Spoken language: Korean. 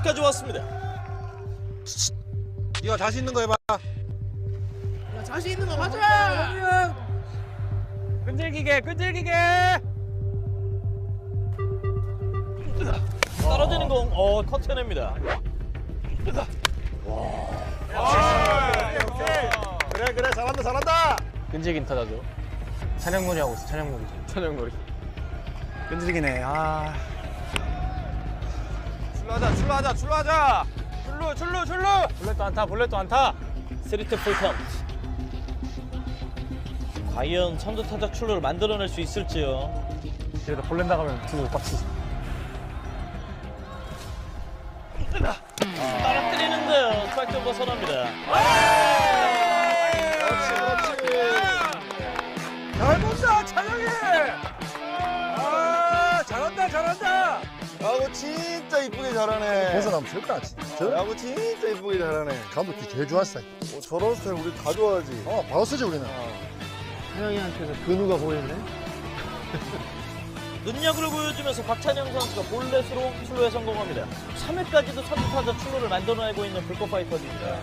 끝까지 왔습니다. 네가 자신 있는 거 해봐. 자신 있는 거 가자. 끈질기게 끈질기게 떨어지는 공, 어, 커트냅니다. 그래 그래 잘한다 잘한다. 끈질긴 타자죠 찬양놀이 하고 있어 찬양놀이 찬양놀이 끈질기네. 아. 출루하자 출루 하자 출루 하자 출루 출루 출루 볼넷도 안타 볼넷도 안타 3트 풀카운트. 과연 선두 타자 출루를 만들어낼 수 있을지요. 그래도 볼넷 나가면 두고 빡치 떨어뜨리는데요. 스트라이크 벗어납니다. 잘 본다 찬 잘한다. 야구 진짜 이쁘게 잘하네. 벗어나면 될까 진짜 야구 진짜 이쁘게 잘하네. 감독이 제일 좋았어 어, 저런 스타일 우리 다 좋아하지. 어 바로 쓰지 우리는 하영이한테서 근우가 보이네. 능력을 보여주면서 박찬영 선수가 볼넷으로 출루에 성공합니다. 3회까지도 선두 타자 출루를 만들어내고 있는 불꽃 파이터즈입니다.